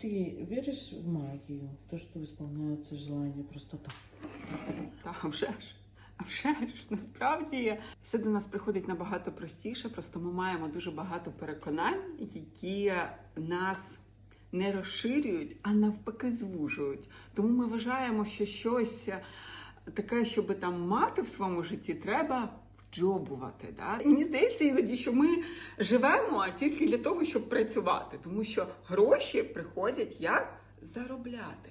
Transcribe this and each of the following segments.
Ты веришь в магию? В то, что исполняются желания просто так? Та вже ж. А вже ж насправді все до нас приходить набагато простіше. Просто ми маємо дуже багато переконань, які нас не розширюють, а навпаки звужують. Тому ми вважаємо, що щось таке, щоб там мати в своєму житті, треба вджобувати. Да? Мені здається, іноді, що ми живемо тільки для того, щоб працювати, тому що гроші приходять як заробляти.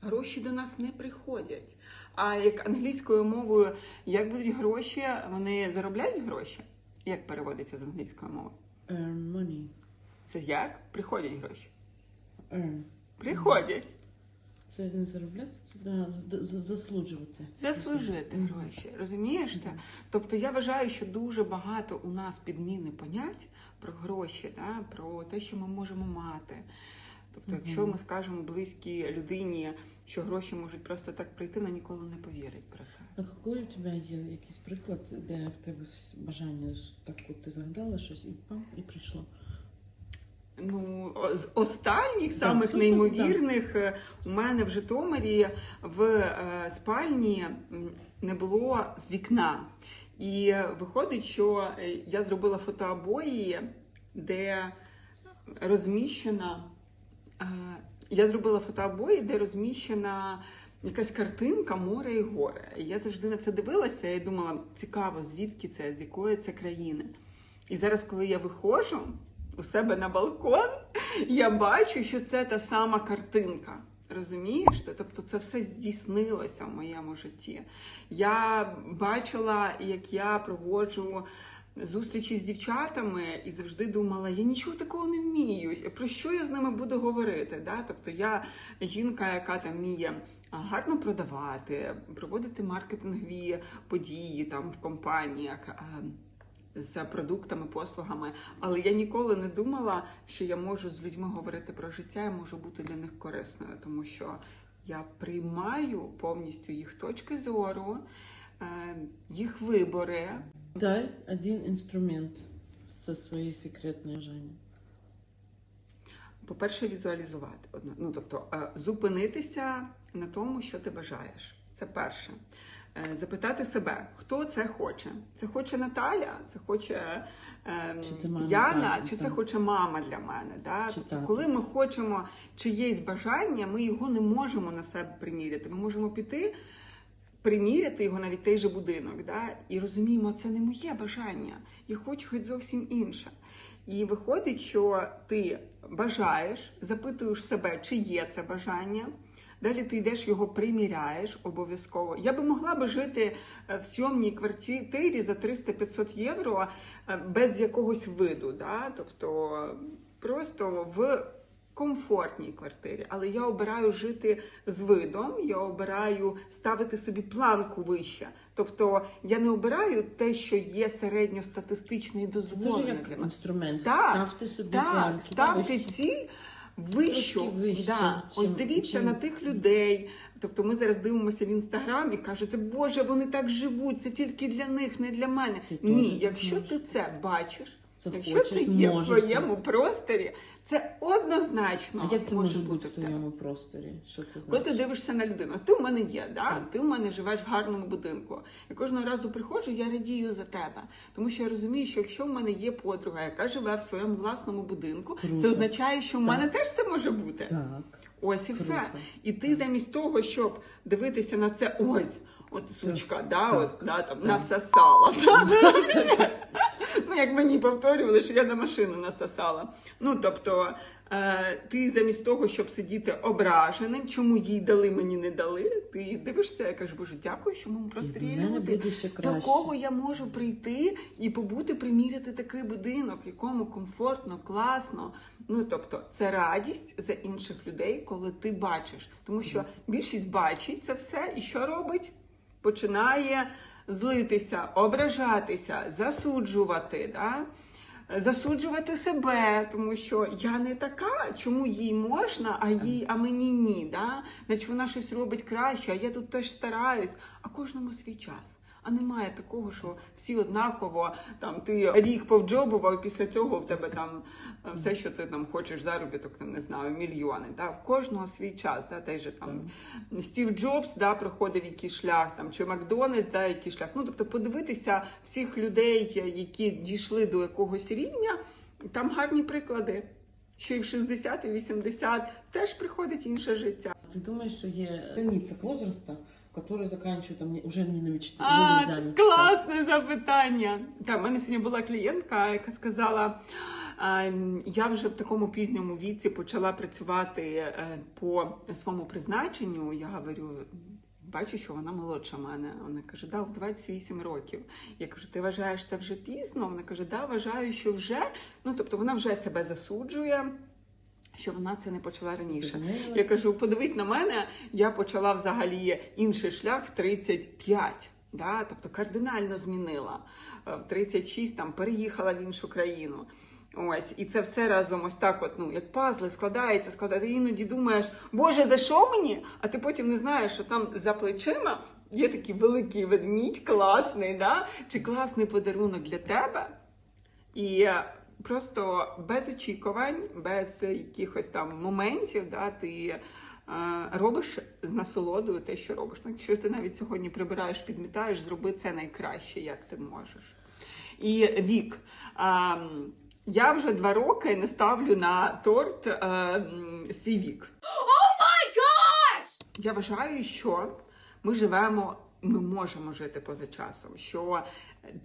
Гроші до нас не приходять. А як англійською мовою, як будуть гроші, вони заробляють гроші? Як переводиться з англійської мови? Earn money. Це як? Приходять гроші. Earn. Приходять. Це не заробляти, це да, заслужувати. Заслужити гроші. Розумієш? Мгм. Тобто я вважаю, що дуже багато у нас підміни понять про гроші, да? про те, що ми можемо мати. Тобто, Мгм. якщо ми скажемо близькій людині, що гроші можуть просто так прийти, вона ніколи не повірить про це. А який у тебе є якийсь приклад, де в тебе бажання так от ти загадала щось і пам, і прийшло? Ну, з останніх самих слушай, неймовірних е, у мене в Житомирі в е, спальні не було з вікна. І виходить, що е, я зробила фотообої, де розміщена. Я зробила фотообої, де розміщена якась картинка море і гори. І я завжди на це дивилася і думала, цікаво, звідки це, з якої це країни. І зараз, коли я виходжу у себе на балкон, я бачу, що це та сама картинка. Розумієш? Тобто це все здійснилося в моєму житті. Я бачила, як я проводжу зустрічі з дівчатами і завжди думала, я нічого такого не вмію. Про що я з ними буду говорити? Да? Тобто я жінка, яка там вміє гарно продавати, проводити маркетингові події там в компаніях. А, з продуктами, послугами, але я ніколи не думала, що я можу з людьми говорити про життя, я можу бути для них корисною, тому що я приймаю повністю їх точки зору, е, їх вибори. Дай один інструмент це свої секретні бажання. По-перше, візуалізувати. Ну, тобто, е, зупинитися на тому, що ти бажаєш. Це перше. Е, Запитати себе, хто це хоче. Це хоче Наталя, це хоче е, Чи це мама Яна, Наталя, чи це так. хоче мама для мене. Да? Чи Тобто, коли ми хочемо чиєсь бажання, ми його не можемо на себе приміряти. Ми можемо піти, приміряти його навіть той же будинок, да? і розуміємо, це не моє бажання. Я хочу хоч зовсім інше. І виходить, що ти бажаєш, запитуєш себе, чи є це бажання. Далі ти йдеш його приміряєш обов'язково. Я би могла би жити е, в сьомній квартирі за 300-500 євро е, без якогось виду. Да? Тобто просто в комфортній квартирі. Але я обираю жити з видом, я обираю ставити собі планку вище. Тобто я не обираю те, що є середньостатистичне і Це дуже як інструмент. Так, Ставте собі Так, планки. ставте вище. Вищу. Вище, да. чим- Ось дивіться чим- на тих людей. Тобто ми зараз дивимося в інстаграм і кажуть, Боже, вони так живуть, це тільки для них, не для мене. Ти Ні, якщо можеш. ти це бачиш, Це якщо хочеш, це є в твоєму ти. просторі, це однозначно А як це може бути бути в твоєму просторі? Що це Коли ти дивишся на людину, ти в мене є, да? Так. ти в мене живеш в гарному будинку. Я кожного разу приходжу, я радію за тебе. Тому що я розумію, що якщо в мене є подруга, яка живе в своєму власному будинку, Круто. це означає, що в Так. мене теж це може бути. Так. Ось і все. І ти замість того, щоб дивитися на це, ось, от сучка, да, от, да, там, Так. насосала. ну, як мені повторювали, що я на машину насосала. Ну, тобто, е, ти замість того, щоб сидіти ображеним, чому їй дали, мені не дали, ти дивишся і кажеш, боже, дякую, що моєму просто люди. До кого я можу прийти і побути, приміряти такий будинок, якому комфортно, класно. Ну тобто, це радість за інших людей, коли ти бачиш. Тому що більшість бачить це все, і що робить? Починає злитися, ображатися, засуджувати. Да? Засуджувати себе, тому що я не така, чому їй можна, а їй, а мені ні. Да? Значить вона щось робить краще, а я тут теж стараюсь. А кожному свій час. А немає такого, що всі однаково там ти рік повджобував, і після цього в тебе там е, все, що ти там хочеш, заробіток, там не знаю, мільйони. Да? В кожного свій час, да? той же там Стів Джобс да, проходив який шлях, там чи Макдональдс, да, який шлях. Ну тобто подивитися всіх людей, які дійшли до якогось рівня, там гарні приклади. Що і в 60, і в 80 теж приходить інше життя. Ты думаешь, что є граница возраста, который заканчивает там, уже не на мечте, А, мечтать? класне запитання. Так, в мене сьогодні була клієнтка, яка сказала. Я вже в такому пізньому віці почала працювати е, по своєму призначенню. Я говорю, бачу, що вона молодша мене. Вона каже, да, в 28 років. Я кажу, ти вважаєш це вже пізно? Вона каже, да, вважаю, що вже. Ну тобто вона вже себе засуджує, що вона це не почала раніше. Я кажу, подивись на мене, я почала взагалі інший шлях в 35. Да? Тобто кардинально змінила. Е, В 36 там переїхала в іншу країну. Ось, і це все разом ось так, от, ну, як пазли, складається, складається. Ти іноді думаєш, Боже, за що мені? А ти потім не знаєш, що там за плечима є такий великий ведмідь, класний, да? чи класний подарунок для тебе. І е, просто без очікувань, без якихось там моментів, да, ти е, робиш з насолодою те, що робиш. Ну, якщо ти навіть сьогодні прибираєш, підмітаєш, зроби це найкраще, як ти можеш. І вік. Я вже два роки не ставлю на торт е, свій вік. Я вважаю, що ми живемо, ми можемо жити поза часом. Що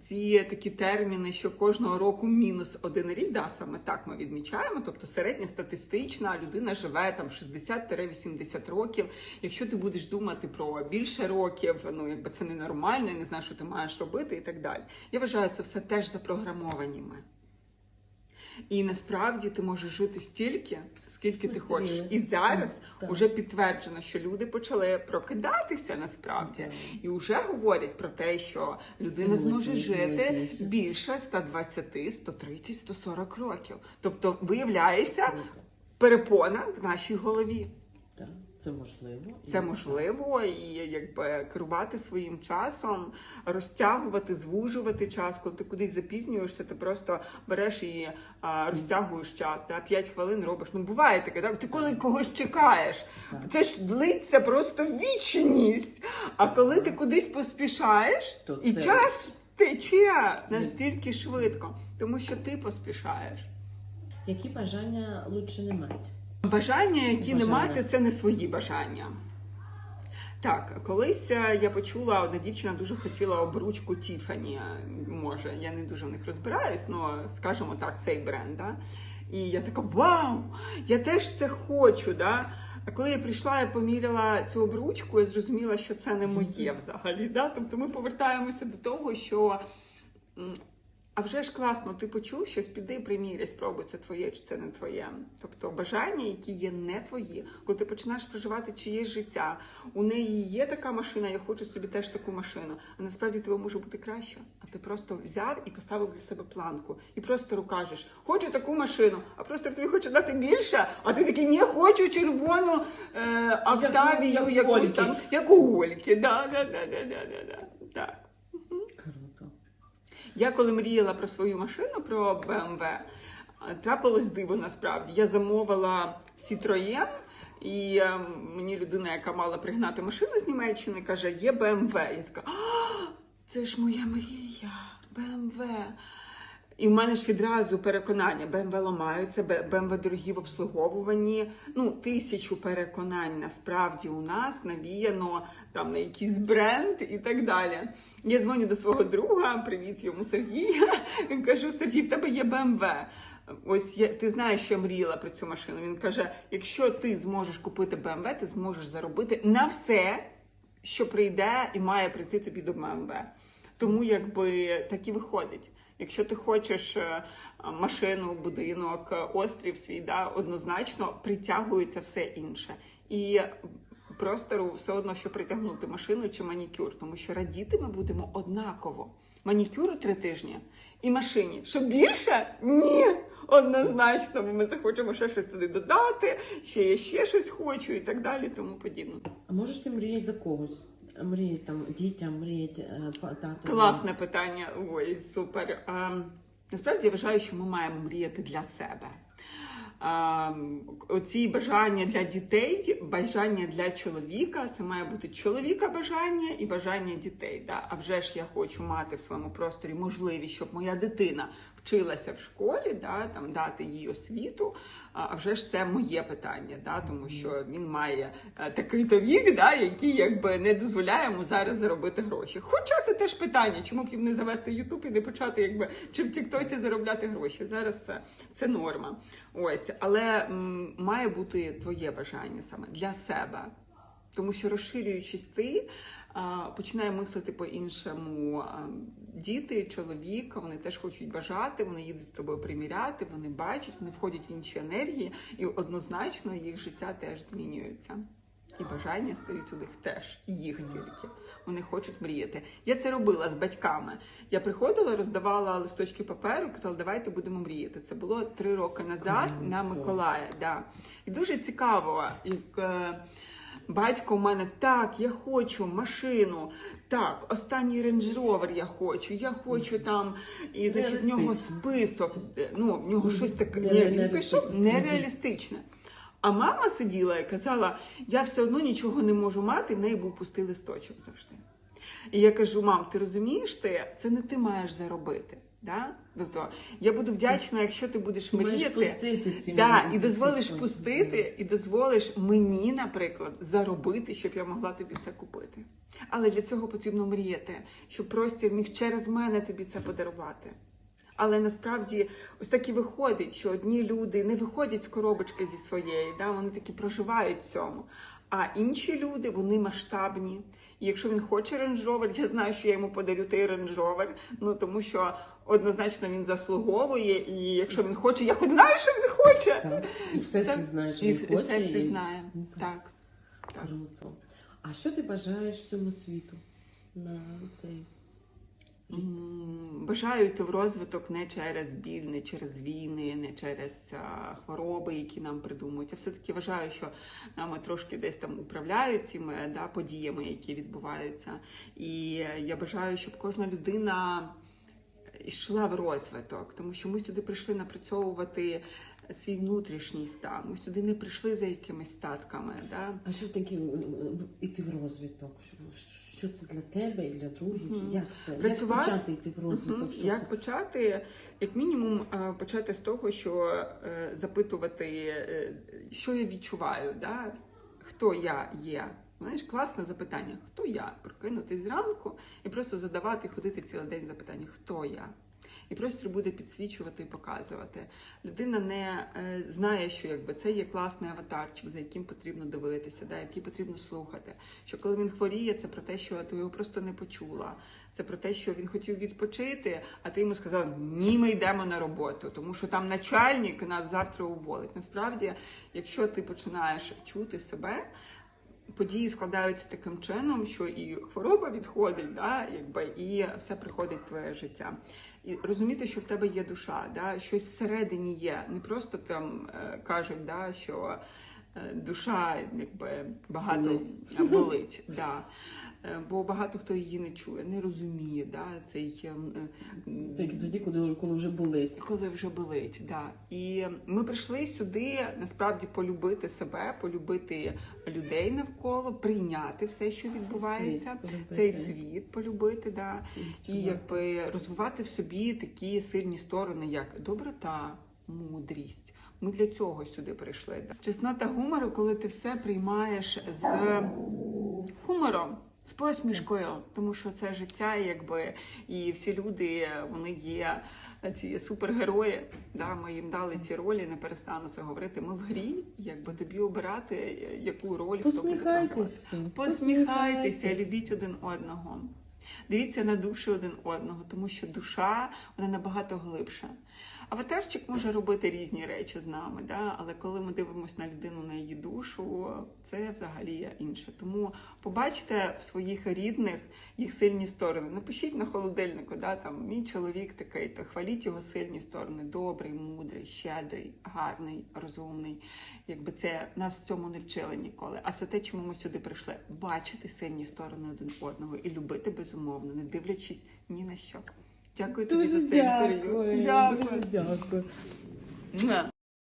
ці такі терміни, що кожного року мінус один рік, да, саме так ми відмічаємо. Тобто середньостатистична людина живе там 60-80 років. Якщо ти будеш думати про більше років, ну якби це ненормально, я не знаю, що ти маєш робити і так далі. Я вважаю, це все теж запрограмовані ми. І насправді ти можеш жити стільки, скільки ти хочеш. І зараз Так. вже підтверджено, що люди почали прокидатися насправді Так. і вже говорять про те, що людина зможе жити більше 120, 130, 140 років. Тобто, виявляється, перепона в нашій голові. Це можливо. І- Це можливо, і якби керувати своїм часом, розтягувати, звужувати час. Коли ти кудись запізнюєшся, ти просто береш і а, розтягуєш час. Да? 5 хвилин робиш. Ну буває таке, так? Ти коли когось чекаєш, Так. це ж длиться просто вічність. А коли ти кудись поспішаєш, То і це- час тече настільки швидко, тому що ти поспішаєш. Які бажання лучше не мати? Бажання, які не Бажання. мати, це не свої бажання. Так, колись е, я почула, одна дівчина дуже хотіла обручку Тіфані. Може, я не дуже в них розбираюсь, але скажімо так, цей бренд. Да? І я така: Вау! Я теж це хочу. Да? А коли я прийшла, я поміряла цю обручку, я зрозуміла, що це не моє взагалі. Да? Тобто ми повертаємося до того, що. А вже ж класно, ти почув щось, піди приміряй, спробуй, це твоє чи це не твоє. Тобто бажання, які є не твої, коли ти починаєш проживати чиєсь життя, у неї є така машина, я хочу собі теж таку машину. А насправді тебе може бути краще. А ти просто взяв і поставив для себе планку. І просто кажеш, хочу таку машину, а просто тобі хоче дати більше, а ти такий, не хочу червону е, Октавію, як у якусь там, як у Гольки. Да, да, да, да, да, да, да. Так. Я коли мріяла про свою машину, про BMW, трапилось диво насправді. Я замовила Citroën, і е, мені людина, яка мала пригнати машину з Німеччини, каже, є BMW. Я така, «А, це ж моя мрія, BMW. І в мене ж відразу переконання, BMW ламаються, BMW дорогі в обслуговуванні. Ну, тисячу переконань насправді у нас навіяно там на якийсь бренд і так далі. Я дзвоню до свого друга, привіт йому Сергій. Кажу, Сергій, в тебе є BMW. Ось я, ти знаєш, що я мріяла про цю машину. Він каже: якщо ти зможеш купити BMW, ти зможеш заробити на все, що прийде і має прийти тобі до BMW. Тому якби так і виходить. Якщо ти хочеш е, машину, будинок, е, острів свій, да, однозначно притягується все інше. І простору все одно, що притягнути машину чи манікюр, тому що радіти ми будемо однаково. Манікюру три тижні і машині. Що більше? Ні. Однозначно, бо ми захочемо ще щось туди додати, ще я ще щось хочу і так далі, тому подібне. А можеш ти мріяти за когось? Мріють там дітям, мріють е, тато? Класне питання. Ой, супер. А, насправді я вважаю, що ми маємо мріяти для себе. А, оці бажання для дітей, бажання для чоловіка це має бути чоловіка бажання і бажання дітей. Да? А вже ж я хочу мати в своєму просторі можливість, щоб моя дитина вчилася в школі, да? там дати їй освіту. А вже ж це моє питання, да? тому що він має е, такий то вік, да? який якби не дозволяє йому зараз заробити гроші. Хоча це теж питання, чому б їм не завести Ютуб і не почати якби чи в Тіктоці заробляти гроші. Зараз це, це норма. Ось, але м, має бути твоє бажання саме для себе. Тому що розширюючись ти, починає мислити по-іншому. Діти, чоловік, вони теж хочуть бажати, вони їдуть з тобою приміряти, вони бачать, вони входять в інші енергії, і однозначно їх життя теж змінюється. І бажання стають у них теж, і їх тільки. Вони хочуть мріяти. Я це робила з батьками. Я приходила, роздавала листочки паперу, казала, давайте будемо мріяти. Це було три роки назад на Миколая. Да. І дуже цікаво, як е, батько у мене так, я хочу машину. Так, останній рейндж ровер я хочу. Я хочу там, і значить, в нього список. е, Ну, в нього щось таке. Нереалістичне. А мама сиділа і казала: я все одно нічого не можу мати, в неї був пустий листочок завжди. І я кажу: мам, ти розумієш, ти це не ти маєш заробити. Да? Тобто я буду вдячна, якщо ти будеш мріяти. Да, і дозволиш пустити, і дозволиш мені, наприклад, заробити, щоб я могла тобі це купити. Але для цього потрібно мріяти, щоб простір міг через мене тобі це подарувати. Але насправді ось так і виходить, що одні люди не виходять з коробочки зі своєї, да, вони такі проживають в цьому. А інші люди вони масштабні. І якщо він хоче рейндж-ровер, я знаю, що я йому подарю той рейндж-ровер, ну тому що однозначно він заслуговує. І якщо він хоче, я хоч знаю, що він хоче. Так. І все світ знає, що І він хоче. все це і- знає. Ну, Так. так. Круто. А що ти бажаєш всьому світу на цей? М, Бажаю йти в розвиток не через біль, не через війни, не через а, хвороби, які нам придумують. Я все-таки вважаю, що нами трошки десь там управляють цими да, подіями, які відбуваються. І я бажаю, щоб кожна людина йшла в розвиток, тому що ми сюди прийшли напрацьовувати свій внутрішній стан. Ми сюди не прийшли за якимись статками. Да? А що таке м, в розвиток? Що- це для тебе і для других? Мгм. Як це? Працювати? Як почати йти в розвиток? Що Як це? почати? Як мінімум, е, почати з того, що е, запитувати, е, що я відчуваю, да? хто я є. Знаєш, класне запитання, хто я? Прокинутись зранку і просто задавати, ходити цілий день запитання, хто я? І простір буде підсвічувати і показувати. Людина не е, знає, що якби це є класний аватарчик, за яким потрібно дивитися, да, який потрібно слухати. Що коли він хворіє, це про те, що ти його просто не почула. Це про те, що він хотів відпочити, а ти йому сказав, ні, ми йдемо на роботу, тому що там начальник нас завтра уволить. Насправді, якщо ти починаєш чути себе, події складаються таким чином, що і хвороба відходить, да, якби, і все приходить в твоє життя. І розуміти, що в тебе є душа, да, щось всередині є. Не просто там е, кажуть, да, що е, душа якби, багато Болить. болить. Да. Е, Бо багато хто її не чує, не розуміє. Да, цей, е, Тільки тоді, коли, коли вже болить. коли вже болить, да. І ми прийшли сюди насправді полюбити себе, полюбити людей навколо, прийняти все, що відбувається, світ цей світ полюбити, да. і якби розвивати в собі такі сильні сторони, як доброта, мудрість. Ми для цього сюди прийшли. Да. Чеснота гумору, коли ти все приймаєш з гумором. З посмішкою, тому що це життя, якби і всі люди вони є ці супергерої. Да, ми їм дали ці ролі, не перестану це говорити. Ми в грі, якби тобі обирати, яку роль хто буде Посміхайтесь всім. Посміхайтеся, любіть один одного. Дивіться на душі один одного, тому що душа вона набагато глибша. Аватарчик може робити різні речі з нами, да? але коли ми дивимося на людину, на її душу, це взагалі інше. Тому побачте в своїх рідних їх сильні сторони. Напишіть на холодильнику, да, там мій чоловік такий, то хваліть його сильні сторони. Добрий, мудрий, щедрий, гарний, розумний. Якби це нас цьому не вчили ніколи. А це те, чому ми сюди прийшли. Бачити сильні сторони один одного і любити безумовно, не дивлячись ні на що. Дякую тобі Дуже за це інтерв'ю. дякую. Дуже дякую.